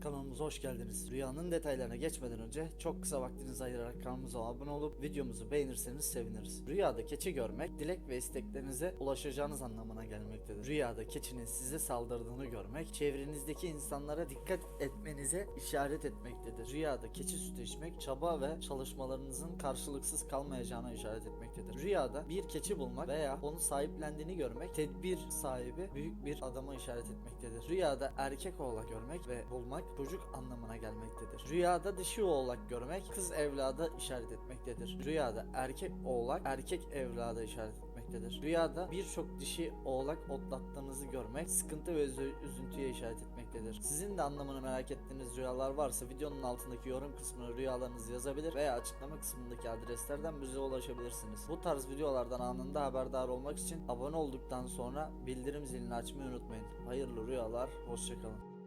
kanalımıza hoş geldiniz. Rüyanın detaylarına geçmeden önce çok kısa vaktinizi ayırarak kanalımıza abone olup videomuzu beğenirseniz seviniriz. Rüyada keçi görmek dilek ve isteklerinize ulaşacağınız anlamına gelmektedir. Rüyada keçinin size saldırdığını görmek çevrenizdeki insanlara dikkat etmenize işaret etmektedir. Rüyada keçi sütü içmek çaba ve çalışmalarınızın karşılıksız kalmayacağına işaret etmektedir. Rüyada bir keçi bulmak veya onu sahiplendiğini görmek tedbir sahibi büyük bir adama işaret etmektedir. Rüyada erkek oğlak görmek ve bulmak çocuk anlamına gelmektedir. Rüyada dişi oğlak görmek kız evlada işaret etmektedir. Rüyada erkek oğlak erkek evlada işaret etmektedir. Rüyada birçok dişi oğlak otlattığınızı görmek sıkıntı ve üzü- üzüntüye işaret etmektedir. Sizin de anlamını merak ettiğiniz rüyalar varsa videonun altındaki yorum kısmına rüyalarınızı yazabilir veya açıklama kısmındaki adreslerden bize ulaşabilirsiniz. Bu tarz videolardan anında haberdar olmak için abone olduktan sonra bildirim zilini açmayı unutmayın. Hayırlı rüyalar, hoşçakalın.